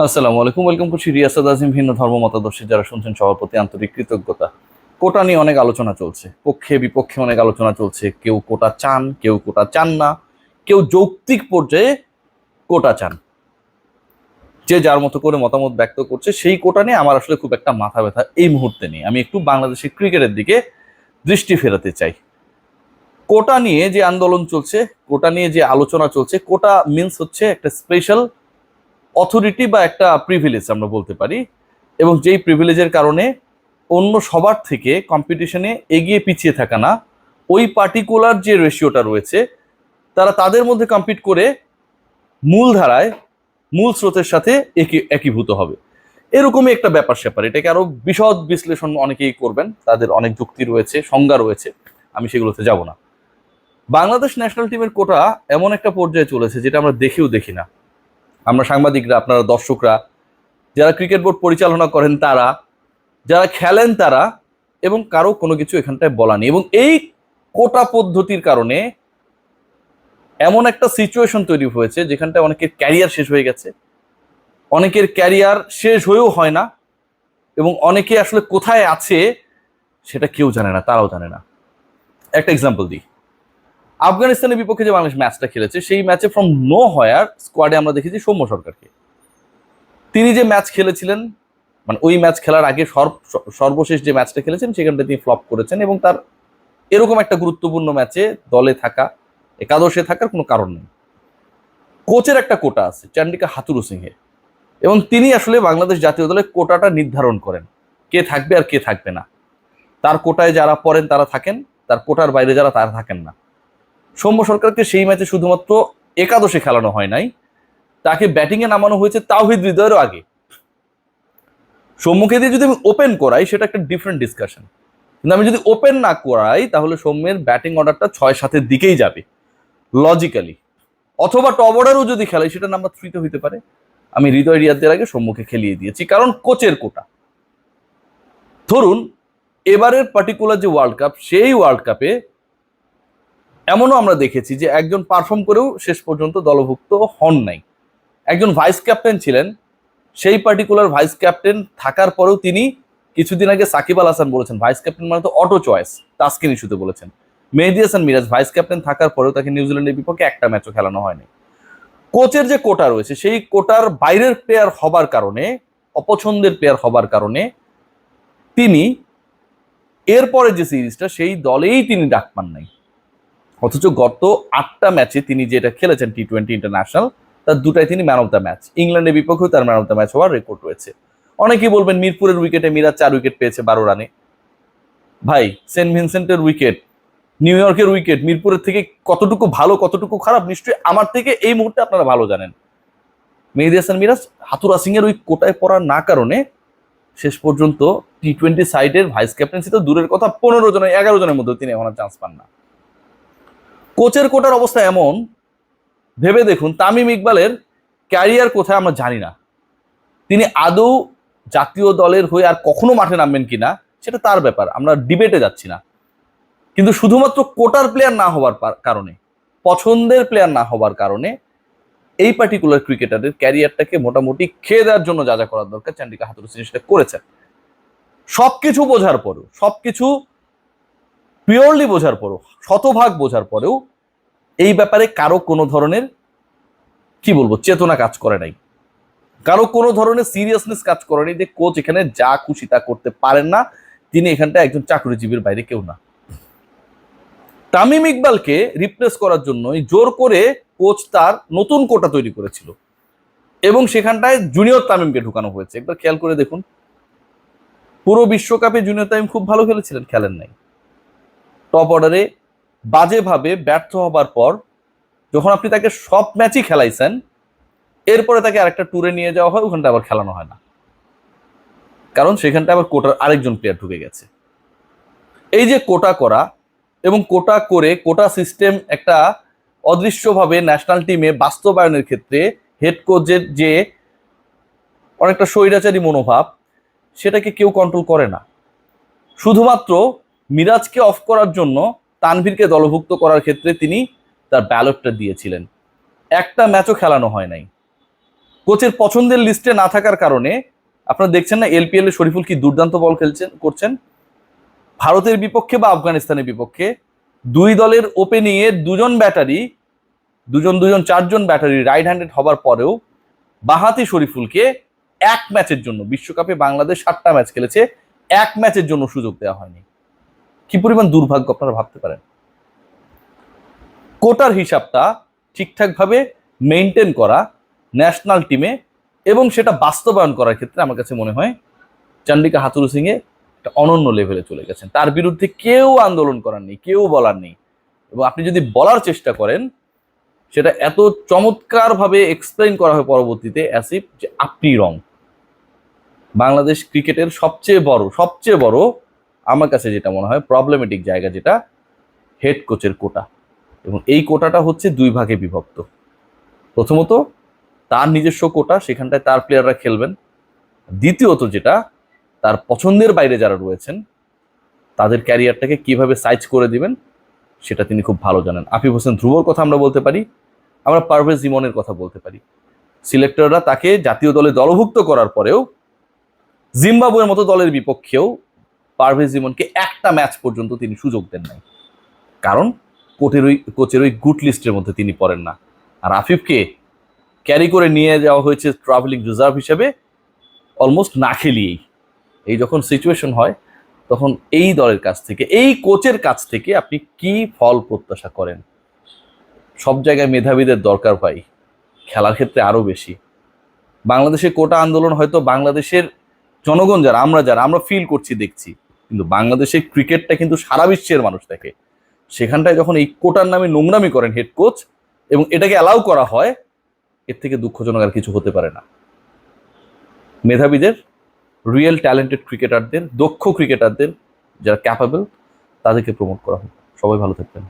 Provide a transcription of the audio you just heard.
আসসালামু আলাইকুম, ওয়েলকাম করছি রিয়াসাদ আজিম, ভিন্ন ধর্ম মতাদর্শী যারা শুনছেন সভাপতি আন্তরিক কৃতজ্ঞতা। কোটা নিয়ে অনেক আলোচনা চলছে, পক্ষে বিপক্ষে অনেক আলোচনা চলছে, কেউ কোটা চান, কেউ কোটা চান না, কেউ যৌক্তিক পর্যায়ে কোটা চান। যে যার মতো করে মতামত ব্যক্ত করছে, সেই কোটা নিয়ে আমার আসলে খুব একটা মাথা ব্যথা এই মুহূর্তে নেই। আমি একটু বাংলাদেশের ক্রিকেটের দিকে দৃষ্টি ফেরাতে চাই। কোটা নিয়ে যে আন্দোলন চলছে, কোটা নিয়ে যে আলোচনা চলছে, কোটা মিন্স হচ্ছে একটা স্পেশাল অথরিটি বা একটা প্রিভিলেজ আমরা বলতে পারি। এবং যেই প্রিভিলেজের কারণে অন্য সবার থেকে কম্পিটিশনে এগিয়ে পিছিয়ে থাকা না, ওই পার্টিকুলার যে রেশিওটা রয়েছে, তারা তাদের মধ্যে কম্পিট করে মূল ধারায় মূল স্রোতের সাথে একী- একীভূত হবে। এরকমই একটা ব্যাপার স্যাপার। এটাকে আরও বিশদ বিশ্লেষণ অনেকেই করবেন। তাদের অনেক যুক্তি রয়েছে, সংজ্ঞা রয়েছে। আমি সেগুলোতে যাব না। বাংলাদেশ ন্যাশনাল টিমের কোটা এমন একটা পর্যায়ে চলেছে, যেটা আমরা দেখেও দেখি না। আমরা সাংবাদিকরা, আপনারা দর্শকরা, যারা ক্রিকেট বোর্ড পরিচালনা করেন তারা, যারা খেলেন তারা, এবং কারও কোনো কিছু এখানটায় বলা নেই। এবং এই কোটা পদ্ধতির কারণে এমন একটা সিচুয়েশন তৈরি হয়েছে, যেখানটায় অনেকের ক্যারিয়ার শেষ হয়ে গেছে। অনেকের ক্যারিয়ার শেষ হয়েও হয় না, এবং অনেকে আসলে কোথায় আছে সেটা কেউ জানে না, তারাও জানে না। একটা এক্সাম্পল দিই। আফগানিস্তানের বিপক্ষে যে বাংলাদেশ ম্যাচটা খেলেছে, সেই ম্যাচে ফ্রম নো হয়ার স্কোয়াডে আমরা দেখেছি সৌম্য সরকারকে। তিনি যে ম্যাচ খেলেছিলেন মানে ওই ম্যাচ খেলার আগে সর্ব- সর্বশেষ যে ম্যাচটা খেলেছেন সেখানটা তিনি ফ্লপ করেছেন এবং তার এরকম একটা গুরুত্বপূর্ণ ম্যাচে দলে থাকা, একাদশে থাকার কোনো কারণ নেই। কোচের একটা কোটা আছে, চান্ডিকা হাতুরু সিংহে এবং তিনি আসলে বাংলাদেশ জাতীয় দলের কোটাটা নির্ধারণ করেন, কে থাকবে আর কে থাকবে না। তার কোটায় যারা পড়েন তারা থাকেন, তার কোটার বাইরে যারা তারা থাকেন না। সৌম্য সরকারকে সেই ম্যাচে শুধুমাত্র একাদশে খেলানো হয় নাই। তাকে ব্যাটিংয়ে নামানো হয়েছে তাওহিদ হৃদয়েরও আগে। সৌম্যকে দিয়ে যদি আমি ওপেন করাই, সেটা একটা ডিফারেন্ট ডিসকাশন কিন্তু আমি যদি ওপেন না করাই, তাহলে সৌম্যের ব্যাটিং অর্ডারটা ছয় সাতের দিকেই যাবে। লজিক্যালি অথবা টপ অর্ডারও যদি খেলাই সেটা নাম্বার থ্রিতে হইতে পারে। আমি হৃদয় রিয়াদের আগে সৌম্যকে খেলিয়ে দিয়েছি, কারণ কোচের কোটা। ধরুন, এবারের পার্টিকুলার যে ওয়ার্ল্ড কাপ সেই ওয়ার্ল্ড কাপে এমনও আমরা দেখেছি যে একজন পারফর্ম করেও শেষ পর্যন্ত দলভুক্ত হন নাই। একজন ভাইস ক্যাপ্টেন ছিলেন, সেই পার্টিকুলার ভাইস ক্যাপ্টেন থাকার পরেও তিনি কিছুদিন আগে সাকিব আল হাসান বলেছেন ভাইস ক্যাপ্টেন মানে তো অটো চয়েস তাস্কিন ইস্যুতে বলেছেন। মেহেদি হাসান মিরাজ ভাইস ক্যাপ্টেন থাকার পরেও তাকে নিউজিল্যান্ডের বিপক্ষে একটা ম্যাচও খেলানো হয়নি। কোচের যে কোটা রয়েছে, সেই কোটার বাইরের প্লেয়ার হবার কারণে, অপছন্দের প্লেয়ার হবার কারণে তিনি এরপরে যে সিরিজটা, সেই দলেই তিনি ডাক পান নাই। অথচ গত আটটা ম্যাচে তিনি যেটা খেলেছেন টি টোয়েন্টি ইন্টারন্যাশনাল তার দুটাই তিনি ম্যান অফ দ্য ম্যাচ ইংল্যান্ডের বিপক্ষেও তার ম্যান অফ দ্য ম্যাচ হওয়ার রেকর্ড রয়েছে। অনেকেই বলবেন মিরপুরের উইকেটে মিরাজ চার উইকেট পেয়েছে বারো রানে। ভাই, সেন্ট ভিনসেন্টের উইকেট নিউ ইয়র্কের উইকেট মিরপুরের থেকে কতটুকু ভালো, কতটুকু খারাপ, নিশ্চয়ই আমার থেকে এই মুহূর্তে আপনারা ভালো জানেন। মেহেদি হাসান মিরাজ, হাতুরা সিং এর ওই কোটায় পড়ার না কারণে শেষ পর্যন্ত টি টোয়েন্টি সাইডের ভাইস ক্যাপ্টেন্সি তো দূরের কথা, পনেরো জনের, এগারো জনের মধ্যে তিনি এখন চান্স পান না। কোচের কোটার অবস্থা এমন, ভেবে দেখুন, তামিম ইকবালের ক্যারিয়ার কোথায় আমরা জানি না। তিনি আদৌ জাতীয় দলের হয়ে আর কখনো মাঠে নামবেন কিনা, সেটা তার ব্যাপার, আমরা ডিবেটে যাচ্ছি না। কিন্তু শুধুমাত্র কোটার প্লেয়ার না হওয়ার কারণে, পছন্দের প্লেয়ার না হবার কারণে, এই পার্টিকুলার ক্রিকেটারের ক্যারিয়ারটাকে মোটামুটি খেয়ে দেওয়ার জন্য যা যা করার দরকার, চান্ডিকা হাতুরু সেটা করেছেন। সবকিছু বোঝার পরেও, সবকিছু পিওরলি বোঝার পরেও, শতভাগ বোঝার পরেও এই ব্যাপারে কারও কোনো ধরনের, কি বলব, চেতনা কাজ করে নাই। কারও কোনো ধরনের সিরিয়াসনেস কাজ করেনি যে কোচ এখানে যা খুশি তা করতে পারেন না, তিনি এখানটা একজন চাকরিজীবীর বাইরে কেউ না। তামিম ইকবালকে রিপ্লেস করার জন্যই জোর করে কোচ তার নতুন কোটা তৈরি করেছিল। এবং সেখানটায় জুনিয়র তামিমকে ঢুকানো হয়েছে। একবার খেয়াল করে দেখুন, পুরো বিশ্বকাপে জুনিয়র তামিম খুব ভালো খেলেছিলেন, খেলেন নাই। টপ অর্ডারে বাজেভাবে ব্যর্থ হবার পর যখন আপনি তাকে সব ম্যাচই খেলাইছেন, এরপরে তাকে আরেকটা ট্যুরে নিয়ে যাওয়া হয়, ওখানটা আবার খেলানো হয় না। কারণ সেখানটা আবার কোটার আরেকজন প্লেয়ার ঢুকে গেছে। এই যে কোটা করা এবং কোটা করে কোটা সিস্টেম একটা অদৃশ্যভাবে ন্যাশনাল টিমে বাস্তবায়নের ক্ষেত্রে হেড কোচের যে অনেকটা স্বৈরাচারী মনোভাব, সেটাকে কেউ কন্ট্রোল করে না। শুধুমাত্র মিরাজকে অফ করার জন্য তানভীরকে দলভুক্ত করার ক্ষেত্রে তিনি তার ব্যালটটা দিয়েছিলেন। একটা ম্যাচও খেলানো হয় নাই। কোচের পছন্দের লিস্টে না থাকার কারণে আপনারা দেখছেন না এলপিএল এ শরীফুল কি দুর্দান্ত বল খেলছেন, করছেন? ভারতের বিপক্ষে বা আফগানিস্তানের বিপক্ষে দুই দলের ওপেনিং এর দুজন ব্যাটারি, দুজন দুজন, চারজন ব্যাটারি রাইট হ্যান্ডেড হবার পরেও বাহাতি শরীফুলকে এক ম্যাচের জন্য, বিশ্বকাপে বাংলাদেশ সাতটা ম্যাচ খেলেছে, এক ম্যাচের জন্য সুযোগ দেওয়া হয়নি। কি পরিমাণ দুর্ভাগ্য আপনারা ভাবতে পারেন? কোটার হিসাবটা ঠিকঠাকভাবে মেনটেন করা ন্যাশনাল টিমে এবং সেটা বাস্তবায়ন করার ক্ষেত্রে আমার কাছে মনে হয় চন্ডিকা হাতুরু সিং এ একটা অনন্য লেভেলে চলে গেছেন। তার বিরুদ্ধে কেউ আন্দোলন করার নেই, কেউ বলার নেই এবং আপনি যদি বলার চেষ্টা করেন, সেটা এত চমৎকারভাবে এক্সপ্লেইন করা হয় পরবর্তীতে অ্যাসিফ যে আপনি রং বাংলাদেশ ক্রিকেটের সবচেয়ে বড় সবচেয়ে বড় আমার কাছে যেটা মনে হয় প্রবলেমেটিক জায়গা যেটা হেড কোচের কোটা। এবং এই কোটাটা হচ্ছে দুই ভাগে বিভক্ত। প্রথমত, তার নিজস্ব কোটা, সেখানটায় তার প্লেয়াররা খেলবেন। দ্বিতীয়ত যেটা, তার পছন্দের বাইরে যারা রয়েছেন, তাদের ক্যারিয়ারটাকে কীভাবে সাইজ করে দিবেন, সেটা তিনি খুব ভালো জানেন। আফিফ হোসেন ধ্রুবর কথা আমরা বলতে পারি, আমরা পারভেজ ইমনের কথা বলতে পারি। সিলেক্টররা তাকে জাতীয় দলে দলভুক্ত করার পরেও, জিম্বাবুয়ের মতো দলের বিপক্ষেও পারভেজ ইমনকে একটা ম্যাচ পর্যন্ত তিনি সুযোগ দেন নাই। কারণ কোটের ওই, কোচের ওই গুড লিস্টের মধ্যে তিনি পড়েন না। আর আফিফকে ক্যারি করে নিয়ে যাওয়া হয়েছে ট্রাভেলিং রিজার্ভ হিসেবে অলমোস্ট না খেলিয়েই। এই যখন সিচুয়েশন হয়, তখন এই দলের কাছ থেকে, এই কোচের কাছ থেকে আপনি কি ফল প্রত্যাশা করেন? সব জায়গায় মেধাবীদের দরকার ভাই, খেলার ক্ষেত্রে আরও বেশি। বাংলাদেশের কোটা আন্দোলন হয়তো বাংলাদেশের জনগণ যারা, আমরা যারা, আমরা ফিল করছি, দেখছি। কিন্তু বাংলাদেশে ক্রিকেটটা কিন্তু সারা বিশ্বের মানুষ দেখে। সেখানটায় যখন এই কোটার নামে নোংরামি করেন হেড কোচ এবং এটাকে অ্যালাউ করা হয়, এর থেকে দুঃখজনক আর কিছু হতে পারে না। মেধাবীদের রিয়েল ট্যালেন্টেড ক্রিকেটারদের দক্ষ ক্রিকেটারদের যারা ক্যাপাবল তাদেরকে প্রমোট করা হোক। সবাই ভালো থাকবেন।